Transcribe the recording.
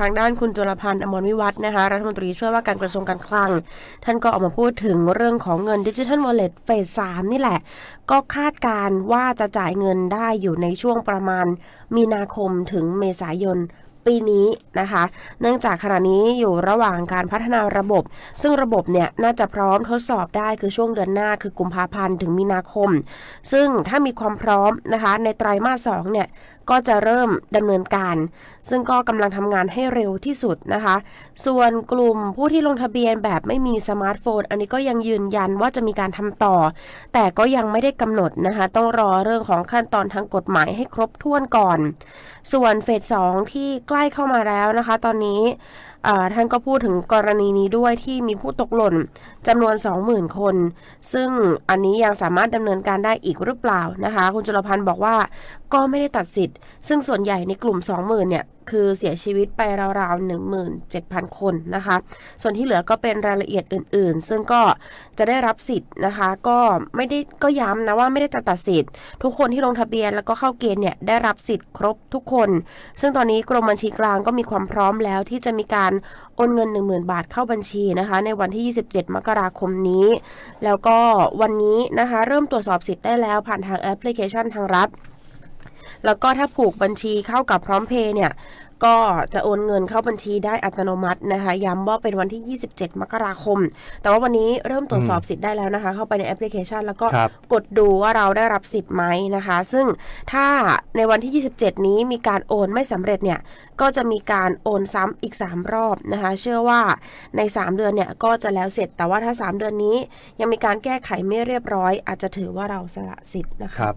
ทางด้านคุณจุลพันธ์อมรวิวัฒนะคะรัฐมนตรีช่วยว่าการกระทรวงการคลัง ท่านก็ออกมาพูดถึงเรื่องของเงินดิจิทัลวอลเล็ตเฟสสามนี่แหละ ก็คาดการณ์ว่าจะจ่ายเงินได้อยู่ในช่วงประมาณมีนาคมถึงเมษายน ปีนี้นะคะ เนื่องจากขณะนี้อยู่ระหว่างการพัฒนาระบบ ซึ่งระบบเนี่ยน่าจะพร้อมทดสอบได้คือช่วงเดือนหน้าคือกุมภาพันธ์ถึงมีนาคม ซึ่งถ้ามีความพร้อมนะคะในไตรมาสสองเนี่ยก็จะเริ่มดำเนินการ ซึ่งก็กำลังทำงานให้เร็วที่สุดนะคะ ส่วนกลุ่มผู้ที่ลงทะเบียนแบบไม่มีสมาร์ทโฟน อันนี้ก็ยังยืนยันว่าจะมีการทำต่อ แต่ก็ยังไม่ได้กำหนดนะคะ ต้องรอเรื่องของขั้นตอนทางกฎหมายให้ครบถ้วนก่อน ส่วนเฟสสองที่ใล้เข้ามาแล้วนะคะ ตอนนี้ ท่านก็พูดถึงกรณีนี้ด้วยที่มีผู้ตกหล่นจำนวน 20,000 คน ซึ่งอันนี้ยังสามารถดำเนินการได้อีกหรือเปล่านะคะ คุณจุลพันธ์บอกว่าก็ไม่ได้ตัดสิทธิ์ ซึ่งส่วนใหญ่ในกลุ่ม 20,000 เนี่ยคือเสียชีวิตไปราวๆ 17,000 คนนะคะ ส่วนที่เหลือก็เป็นรายละเอียดอื่นๆ ซึ่งก็จะได้รับสิทธิ์นะคะ ก็ไม่ได้ก็ย้ำนะว่าไม่ได้จะตัดสิทธิ์ ทุกคนที่ลงทะเบียนแล้วก็เข้าเกณฑ์เนี่ยได้รับสิทธิ์ครบทุกคน ซึ่งตอนนี้กรมบัญชีกลางก็มีความพร้อมแล้วที่จะมีการโอนเงิน 10,000 บาทเข้าบัญชีนะคะ ในวันที่ 27 มกราคมนี้ แล้วก็วันนี้นะคะ เริ่มตรวจสอบสิทธิ์ได้แล้วผ่านทางแอปพลิเคชันทางรัฐแล้วก็ถ้าผูกบัญชีเข้ากับพร้อมเพย์เนี่ย ก็จะโอนเงินเข้าบัญชีได้อัตโนมัตินะคะ ย้ำว่าเป็นวันที่ 27 มกราคม แต่ว่าวันนี้เริ่มตรวจสอบสิทธิ์ได้แล้วนะคะ เข้าไปในแอปพลิเคชัน แล้วก็ครับกดดูว่าเราได้รับสิทธิ์ไหมนะคะ ซึ่งถ้าในวันที่ 27 นี้มีการโอนไม่สำเร็จเนี่ย ก็จะมีการโอนซ้ำอีก 3 รอบนะคะ เชื่อว่าใน 3 เดือนเนี่ยก็จะแล้วเสร็จ แต่ว่าถ้า 3 เดือนนี้ยังมีการแก้ไขไม่เรียบร้อย อาจจะถือว่าเราสละสิทธิ์นะคะครับ